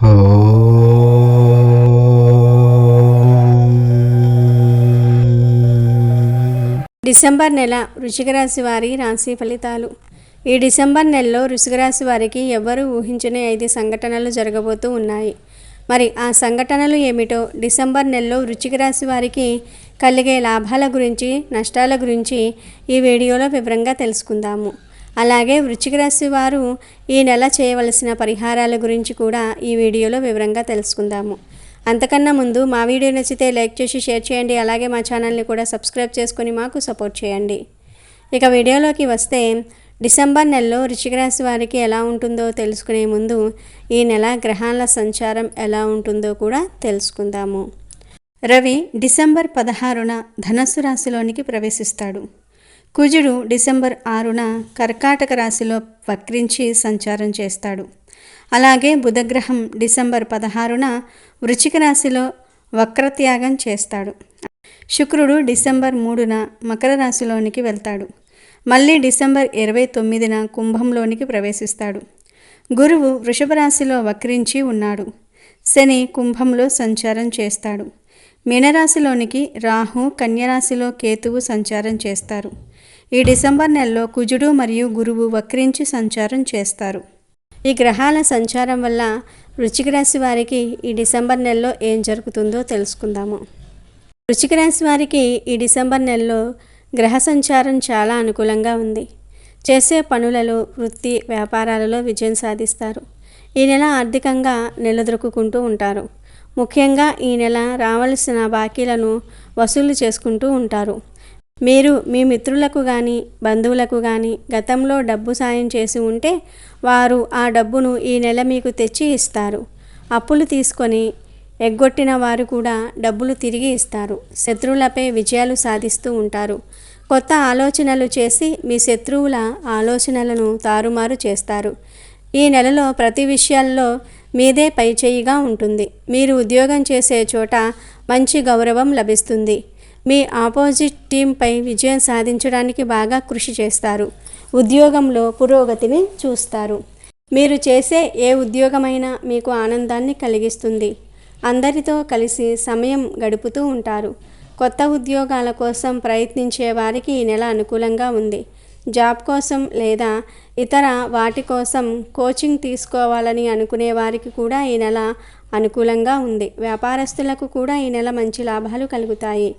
December నెల వృశ్చిక రాశి వారి రాశి ఫలితాలు. ఈ డిసెంబర్ నెలలో వృషికరాశి వారికి ఎవ్వరూ ఊహించని ఐదు సంఘటనలు జరగబోతూ ఉన్నాయి. మరి ఆ సంఘటనలు ఏమిటో డిసెంబర్ నెలలో వృశ్చిక రాశి వారికి కలిగే లాభాల గురించి నష్టాల గురించి ఈ వీడియోలో వివరంగా తెలుసుకుందాము. అలాగే వృశ్చిక రాశి వారు ఈ నెల చేయవలసిన పరిహారాల గురించి కూడా ఈ వీడియోలో వివరంగా తెలుసుకుందాము. అంతకన్నా ముందు మా వీడియో నచ్చితే లైక్ చేసి షేర్ చేయండి. అలాగే మా ఛానల్ని కూడా సబ్స్క్రైబ్ చేసుకుని మాకు సపోర్ట్ చేయండి. ఇక వీడియోలోకి వస్తే డిసెంబర్ నెలలో రాశి వారికి ఎలా ఉంటుందో తెలుసుకునే ముందు ఈ నెల గ్రహాల సంచారం ఎలా ఉంటుందో కూడా తెలుసుకుందాము. రవి డిసెంబర్ పదహారున ధనస్సు రాశిలోనికి ప్రవేశిస్తాడు. కుజుడు డిసెంబర్ ఆరున కర్కాటక రాశిలో వక్రించి సంచారం చేస్తాడు. అలాగే బుధగ్రహం డిసెంబర్ పదహారున వృచిక రాశిలో వక్రత్యాగం చేస్తాడు. శుక్రుడు డిసెంబర్ మూడున మకర రాశిలోనికి వెళ్తాడు. మళ్ళీ డిసెంబర్ ఇరవై తొమ్మిదిన కుంభంలోనికి ప్రవేశిస్తాడు. గురువు వృషభ రాశిలో వక్రించి ఉన్నాడు. శని కుంభంలో సంచారం చేస్తాడు. మీనరాశిలోనికి రాహు కన్యరాశిలో కేతువు సంచారం చేస్తారు. ఈ డిసెంబర్ నెలలో కుజుడు మరియు గురువు వక్రించి సంచారం చేస్తారు. ఈ గ్రహాల సంచారం వల్ల వృశ్చిక రాశి వారికి ఈ డిసెంబర్ నెలలో ఏం జరుగుతుందో తెలుసుకుందాము. వృశ్చిక రాశి వారికి ఈ డిసెంబర్ నెలలో గ్రహ సంచారం చాలా అనుకూలంగా ఉంది. చేసే పనులలో వృత్తి వ్యాపారాలలో విజయం సాధిస్తారు. ఈ నెల ఆర్థికంగా నిలదొక్కుకుంటూ ఉంటారు. ముఖ్యంగా ఈ నెల రావలసిన బాకీలను వసూలు చేసుకుంటూ ఉంటారు. మీరు మీ మిత్రులకు కానీ బంధువులకు కానీ గతంలో డబ్బు సాయం చేసి ఉంటే వారు ఆ డబ్బును ఈ నెల మీకు తెచ్చి ఇస్తారు. అప్పులు తీసుకొని ఎగ్గొట్టిన వారు కూడా డబ్బులు తిరిగి ఇస్తారు. శత్రువులపై విజయాలు సాధిస్తూ ఉంటారు. కొత్త ఆలోచనలు చేసి మీ శత్రువుల ఆలోచనలను తారుమారు చేస్తారు. ఈ నెలలో ప్రతి విషయాల్లో మీదే పైచేయిగా ఉంటుంది. మీరు ఉద్యోగం చేసే చోట మంచి గౌరవం లభిస్తుంది. మీ ఆపోజిట్ టీంపై విజయం సాధించడానికి బాగా కృషి చేస్తారు. ఉద్యోగంలో పురోగతిని చూస్తారు. మీరు చేసే ఏ ఉద్యోగమైనా మీకు ఆనందాన్ని కలిగిస్తుంది. అందరితో కలిసి సమయం గడుపుతూ ఉంటారు. కొత్త ఉద్యోగాల కోసం ప్రయత్నించే వారికి ఈ నెల అనుకూలంగా ఉంది. జాబ్ కోసం లేదా ఇతర వాటి కోసం కోచింగ్ తీసుకోవాలని అనుకునే వారికి కూడా ఈ నెల అనుకూలంగా ఉంది. వ్యాపారస్తులకు కూడా ఈ నెల మంచి లాభాలు కలుగుతాయి.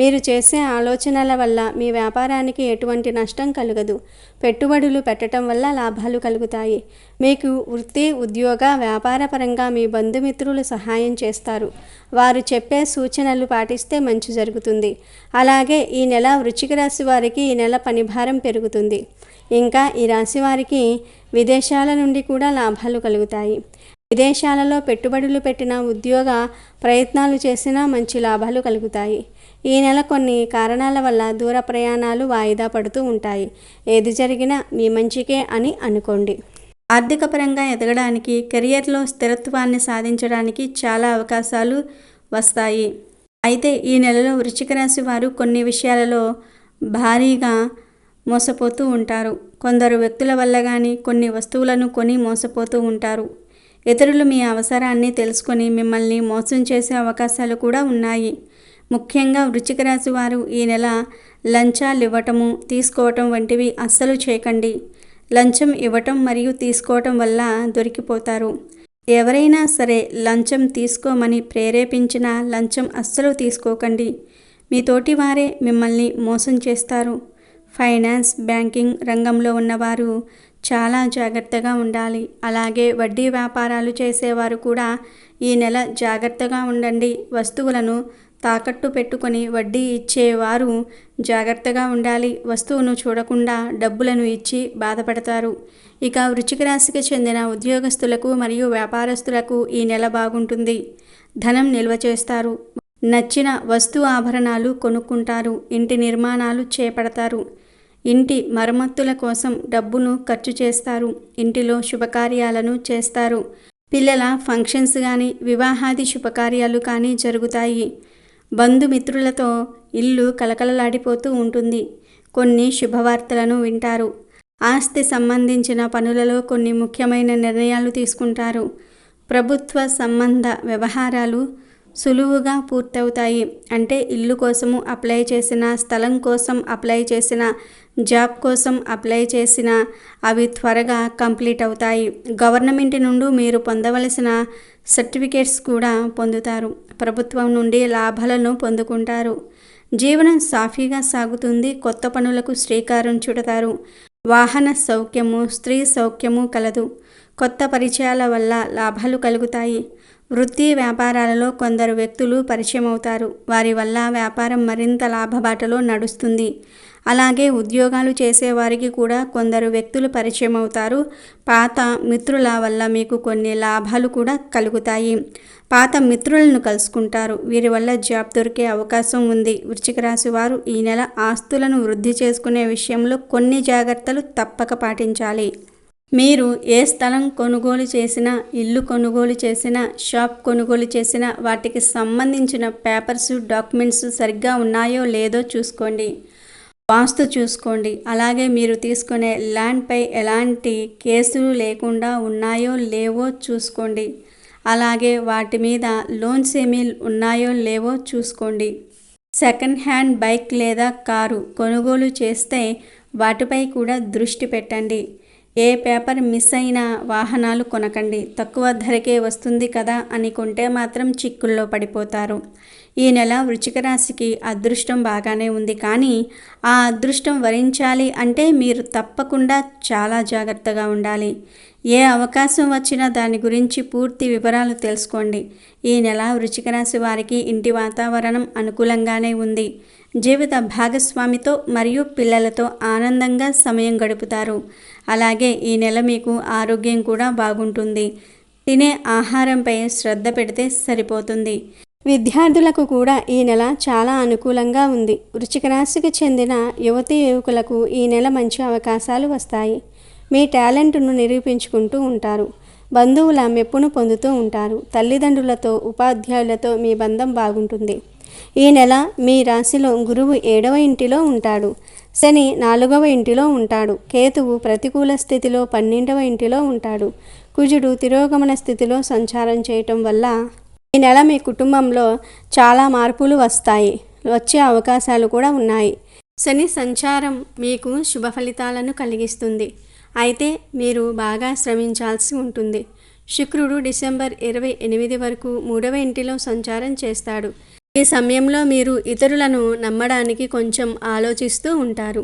మీరు చేసే ఆలోచనల వల్ల మీ వ్యాపారానికి ఎటువంటి నష్టం కలగదు. పెట్టుబడులు పెట్టడం వల్ల లాభాలు కలుగుతాయి. మీకు వృత్తి ఉద్యోగ వ్యాపారపరంగా మీ బంధుమిత్రులు సహాయం చేస్తారు. వారు చెప్పే సూచనలు పాటిస్తే మంచి జరుగుతుంది. అలాగే ఈ నెల వృచ్చిక రాశి వారికి ఈ నెల పనిభారం పెరుగుతుంది. ఇంకా ఈ రాశి వారికి విదేశాల నుండి కూడా లాభాలు కలుగుతాయి. విదేశాలలో పెట్టుబడులు పెట్టిన ఉద్యోగ ప్రయత్నాలు చేసినా మంచి లాభాలు కలుగుతాయి. ఈ నెల కొన్ని కారణాల వల్ల దూర ప్రయాణాలు వాయిదా పడుతూ ఉంటాయి. ఏది జరిగినా మీ మంచికే అని అనుకోండి. ఆర్థికపరంగా ఎదగడానికి కెరియర్లో స్థిరత్వాన్ని సాధించడానికి చాలా అవకాశాలు వస్తాయి. అయితే ఈ నెలలో వృశ్చిక రాశి వారు కొన్ని విషయాలలో భారీగా మోసపోతూ ఉంటారు. కొందరు వ్యక్తుల వల్ల కానీ కొన్ని వస్తువులను కొని మోసపోతూ ఉంటారు. ఇతరులు మీ అవసరాన్ని తెలుసుకొని మిమ్మల్ని మోసం చేసే అవకాశాలు కూడా ఉన్నాయి. ముఖ్యంగా వృచ్చిక రాశి వారు ఈ నెల లంచాలు ఇవ్వటము తీసుకోవటం వంటివి అస్సలు చేయకండి. లంచం ఇవ్వటం మరియు తీసుకోవటం వల్ల దొరికిపోతారు. ఎవరైనా సరే లంచం తీసుకోమని ప్రేరేపించిన లంచం అస్సలు తీసుకోకండి. మీ తోటి వారే మిమ్మల్ని మోసం చేస్తారు. ఫైనాన్స్ బ్యాంకింగ్ రంగంలో ఉన్నవారు చాలా జాగ్రత్తగా ఉండాలి. అలాగే వడ్డీ వ్యాపారాలు చేసేవారు కూడా ఈ నెల జాగ్రత్తగా ఉండండి. వస్తువులను తాకట్టు పెట్టుకొని వడ్డీ ఇచ్చేవారు జాగ్రత్తగా ఉండాలి. వస్తువును చూడకుండా డబ్బులను ఇచ్చి బాధపడతారు. ఇక వృచ్చిక రాశికి చెందిన ఉద్యోగస్తులకు మరియు వ్యాపారస్తులకు ఈ నెల బాగుంటుంది. ధనం నిల్వ చేస్తారు. నచ్చిన వస్తు ఆభరణాలు కొనుక్కుంటారు. ఇంటి నిర్మాణాలు చేపడతారు. ఇంటి మరమ్మతుల కోసం డబ్బును ఖర్చు చేస్తారు ఇంటిలో శుభకార్యాలను చేస్తారు. పిల్లల ఫంక్షన్స్ కానీ వివాహాది శుభకార్యాలు కానీ జరుగుతాయి. బంధుమిత్రులతో ఇల్లు కలకలలాడిపోతూ ఉంటుంది. కొన్ని శుభవార్తలను వింటారు. ఆస్తి సంబంధించిన పనులలో కొన్ని ముఖ్యమైన నిర్ణయాలు తీసుకుంటారు. ప్రభుత్వ సంబంధ వ్యవహారాలు సులువుగా పూర్తవుతాయి. అంటే ఇల్లు కోసము అప్లై చేసిన స్థలం కోసం అప్లై చేసిన జాబ్ కోసం అప్లై చేసిన అవి త్వరగా కంప్లీట్ అవుతాయి. గవర్నమెంట్ నుండి మీరు పొందవలసిన సర్టిఫికేట్స్ కూడా పొందుతారు. ప్రభుత్వం నుండి లాభాలను పొందుకుంటారు. జీవనం సాఫీగా సాగుతుంది. కొత్త పనులకు శ్రీకారం చుడతారు. వాహన సౌఖ్యము స్త్రీ సౌఖ్యము కలదు. కొత్త పరిచయాల వల్ల లాభాలు కలుగుతాయి. వృత్తి వ్యాపారాలలో కొందరు వ్యక్తులు పరిచయం అవుతారు వారి వల్ల వ్యాపారం మరింత లాభబాటలో నడుస్తుంది. అలాగే ఉద్యోగాలు చేసేవారికి కూడా కొందరు వ్యక్తులు పరిచయం అవుతారు పాత మిత్రుల వల్ల మీకు కొన్ని లాభాలు కూడా కలుగుతాయి. పాత మిత్రులను కలుసుకుంటారు. వీరి వల్ల జాబ్ దొరికే అవకాశం ఉంది. వృశ్చిక రాశి వారు ఈ నెల ఆస్తులను వృద్ధి చేసుకునే విషయంలో కొన్ని జాగ్రత్తలు తప్పక పాటించాలి. మీరు ఏ స్థలం కొనుగోలు చేసినా ఇల్లు కొనుగోలు చేసినా షాప్ కొనుగోలు చేసినా వాటికి సంబంధించిన పేపర్స్ డాక్యుమెంట్స్ సరిగ్గా ఉన్నాయో లేదో చూసుకోండి. వాస్తు చూసుకోండి. అలాగే మీరు తీసుకునే ల్యాండ్పై ఎలాంటి కేసులు లేకుండా ఉన్నాయో లేవో చూసుకోండి. అలాగే వాటి మీద లోన్స్ ఏమీ ఉన్నాయో లేవో చూసుకోండి. సెకండ్ హ్యాండ్ బైక్ లేదా కారు కొనుగోలు చేస్తే వాటిపై కూడా దృష్టి పెట్టండి. ఏ పేపర్ మిస్ అయిన వాహనాలు కొనకండి తక్కువ ధరకే వస్తుంది కదా అని కొంటే మాత్రం చిక్కుల్లో పడిపోతారు. ఈ నెల వృచ్చిక రాశికి అదృష్టం బాగానే ఉంది. కానీ ఆ అదృష్టం వరించాలి అంటే మీరు తప్పకుండా చాలా జాగ్రత్తగా ఉండాలి. ఏ అవకాశం వచ్చినా దాని గురించి పూర్తి వివరాలు తెలుసుకోండి. ఈ నెల వృచ్చిక రాశి వారికి ఇంటి వాతావరణం అనుకూలంగానే ఉంది. జీవిత భాగస్వామితో మరియు పిల్లలతో ఆనందంగా సమయం గడుపుతారు. అలాగే ఈ నెల మీకు ఆరోగ్యం కూడా బాగుంటుంది. తినే ఆహారంపై శ్రద్ధ పెడితే సరిపోతుంది. విద్యార్థులకు కూడా ఈ నెల చాలా అనుకూలంగా ఉంది. వృచ్చిక రాశికి చెందిన యువతీ యువకులకు ఈ నెల మంచి అవకాశాలు వస్తాయి. మీ టాలెంట్ను నిరూపించుకుంటూ ఉంటారు. బంధువుల మెప్పును పొందుతూ ఉంటారు. తల్లిదండ్రులతో ఉపాధ్యాయులతో మీ బంధం బాగుంటుంది. ఈ నెల మీ రాశిలో గురువు ఏడవ ఇంటిలో ఉంటాడు. శని నాలుగవ ఇంటిలో ఉంటాడు. కేతువు ప్రతికూల స్థితిలో పన్నెండవ ఇంటిలో ఉంటాడు. కుజుడు తిరోగమన స్థితిలో సంచారం చేయటం వల్ల ఈ నెల మీ కుటుంబంలో చాలా మార్పులు వస్తాయి. వచ్చే అవకాశాలు కూడా ఉన్నాయి. శని సంచారం మీకు శుభ ఫలితాలను కలిగిస్తుంది. అయితే మీరు బాగా శ్రమించాల్సి ఉంటుంది. శుక్రుడు డిసెంబర్ ఇరవై ఎనిమిది వరకు మూడవ ఇంటిలో సంచారం చేస్తాడు. ఈ సమయంలో మీరు ఇతరులను నమ్మడానికి కొంచెం ఆలోచిస్తూ ఉంటారు.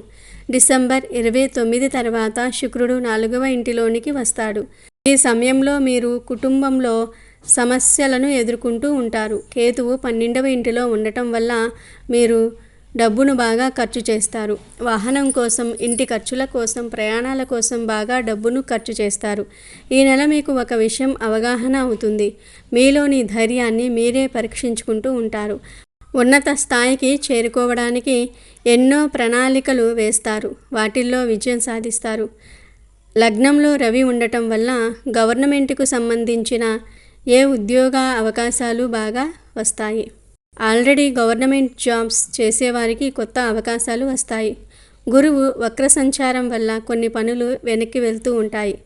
డిసెంబర్ ఇరవై తొమ్మిది తర్వాత శుక్రుడు నాలుగవ ఇంటిలోనికి వస్తాడు. ఈ సమయంలో మీరు కుటుంబంలో సమస్యలను ఎదుర్కొంటూ ఉంటారు. కేతువు పన్నెండవ ఇంటిలో ఉండటం వల్ల మీరు డబ్బును బాగా ఖర్చు చేస్తారు. వాహనం కోసం ఇంటి ఖర్చుల కోసం ప్రయాణాల కోసం బాగా డబ్బును ఖర్చు చేస్తారు. ఈ నెల మీకు ఒక విషయం అవగాహన అవుతుంది. మీలోని ధైర్యాన్ని మీరే పరీక్షించుకుంటూ ఉంటారు. ఉన్నత స్థాయికి చేరుకోవడానికి ఎన్నో ప్రణాళికలు వేస్తారు. వాటిల్లో విజయం సాధిస్తారు. లగ్నంలో రవి ఉండటం వల్ల గవర్నమెంట్కు సంబంధించిన ఏ ఉద్యోగ అవకాశాలు బాగా వస్తాయి? ఆల్రెడీ గవర్నమెంట్ జాబ్స్ చేసేవారికి కొత్త అవకాశాలు వస్తాయి. గురువు వక్ర సంచారం వల్ల కొన్ని పనులు వెనక్కి వెళ్తూ ఉంటాయి.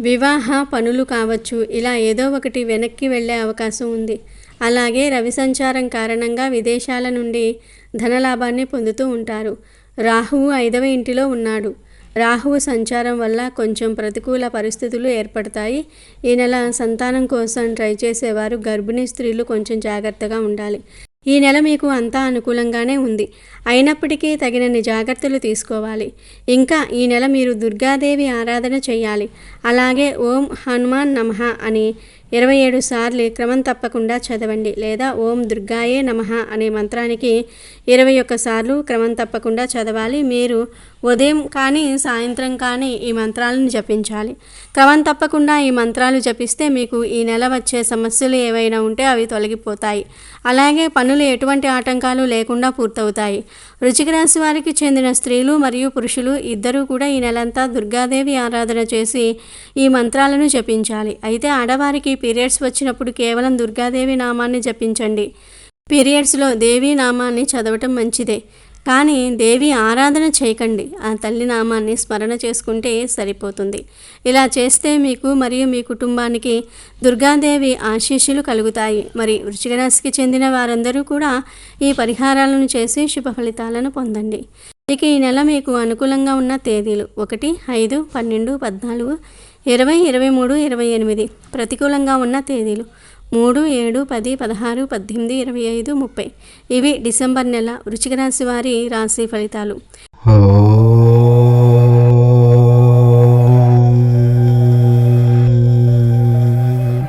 వివాహ పనులు కావచ్చు ఇలా ఏదో ఒకటి వెనక్కి వెళ్ళే అవకాశం ఉంది. అలాగే రవి సంచారం కారణంగా విదేశాల నుండి ధనలాభాన్ని పొందుతూ ఉంటారు. రాహువు ఐదవ ఇంటిలో ఉన్నాడు. రాహువు సంచారం వల్ల కొంచెం ప్రతికూల పరిస్థితులు ఏర్పడతాయి. ఈ నెల సంతానం కోసం ట్రై చేసేవారు గర్భిణీ స్త్రీలు కొంచెం జాగ్రత్తగా ఉండాలి. ఈ నెల మీకు అంతా అనుకూలంగానే ఉంది. అయినప్పటికీ తగినన్ని జాగ్రత్తలు తీసుకోవాలి. ఇంకా ఈ నెల మీరు దుర్గాదేవి ఆరాధన చేయాలి. అలాగే ఓం హనుమాన్ నమః అని ఇరవై ఏడు సార్లు క్రమం తప్పకుండా చదవండి లేదా ఓం దుర్గాయే నమః అనే మంత్రానికి ఇరవై ఒక్క సార్లు క్రమం తప్పకుండా చదవాలి. మీరు ఉదయం కానీ సాయంత్రం కానీ ఈ మంత్రాలను జపించాలి. క్రమం తప్పకుండా ఈ మంత్రాలు జపిస్తే మీకు ఈ నెల వచ్చే సమస్యలు ఏవైనా ఉంటే అవి తొలగిపోతాయి. అలాగే పనులు ఎటువంటి ఆటంకాలు లేకుండా పూర్తవుతాయి. వృచ్చిక రాశి వారికి చెందిన స్త్రీలు మరియు పురుషులు ఇద్దరూ కూడా ఈ నెలంతా దుర్గాదేవి ఆరాధన చేసి ఈ మంత్రాలను జపించాలి. అయితే ఆడవారికి పీరియడ్స్ వచ్చినప్పుడు కేవలం దుర్గాదేవి నామాన్ని జపించండి. పీరియడ్స్లో దేవీ నామాన్ని చదవటం మంచిదే. కానీ దేవి ఆరాధన చేయకండి. ఆ తల్లి నామాన్ని స్మరణ చేసుకుంటే సరిపోతుంది. ఇలా చేస్తే మీకు మరియు మీ కుటుంబానికి దుర్గాదేవి ఆశీస్సులు కలుగుతాయి. మరి వృషిక రాశికి చెందిన వారందరూ కూడా ఈ పరిహారాలను చేసి శుభ ఫలితాలను పొందండి. ఇక ఈ నెల మీకు అనుకూలంగా ఉన్న తేదీలు ఒకటి ఐదు పన్నెండు పద్నాలుగు ఇరవై ఇరవై మూడు ఇరవై ఎనిమిది ప్రతికూలంగా ఉన్న తేదీలు మూడు ఏడు పది పదహారు పద్దెనిమిది ఇరవై ఐదు ముప్పై. ఇవి డిసెంబర్ నెల వృశ్చిక రాశి వారి రాశి ఫలితాలు.